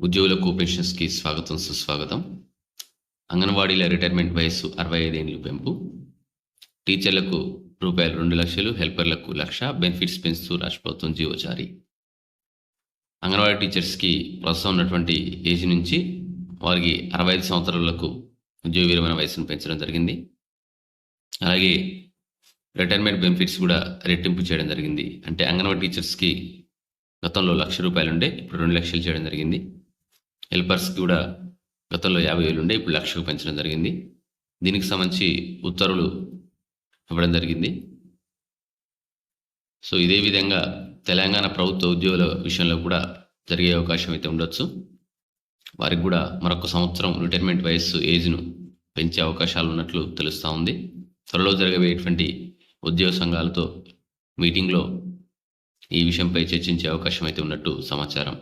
ఉద్యోగులకు పెన్షన్స్కి స్వాగతం సుస్వాగతం. అంగన్వాడీల రిటైర్మెంట్ వయస్సు అరవై ఐదేళ్ళు పెంపు. టీచర్లకు రూపాయలు రెండు లక్షలు హెల్పర్లకు లక్ష బెనిఫిట్స్ పెంచుతూ రాష్ట్ర ప్రభుత్వం జీవో జారీ. అంగన్వాడీ టీచర్స్కి ప్రస్తుతం ఉన్నటువంటి ఏజ్ నుంచి వారికి అరవై ఐదు సంవత్సరాలకు ఉద్యోగ విరమణ వయసును పెంచడం జరిగింది. అలాగే రిటైర్మెంట్ బెనిఫిట్స్ కూడా రెట్టింపు చేయడం జరిగింది. అంటే అంగన్వాడీ టీచర్స్కి గతంలో లక్ష రూపాయలు ఉండే ఇప్పుడు రెండు లక్షలు చేయడం జరిగింది. హెల్పర్స్కి కూడా గతంలో యాభై వేలు ఉండే ఇప్పుడు లక్షకు పెంచడం జరిగింది. దీనికి సంబంధించి ఉత్తర్వులు ఇవ్వడం జరిగింది. సో ఇదే విధంగా తెలంగాణ ప్రభుత్వ ఉద్యోగుల విషయంలో కూడా జరిగే అవకాశం అయితే ఉండొచ్చు. వారికి కూడా మరొక సంవత్సరం రిటైర్మెంట్ వయస్సు ఏజ్ను పెంచే అవకాశాలు ఉన్నట్లు తెలుస్తూ ఉంది. త్వరలో జరగబోయేటువంటి ఉద్యోగ సంఘాలతో మీటింగ్లో ఈ విషయంపై చర్చించే అవకాశం అయితే ఉన్నట్టు సమాచారం.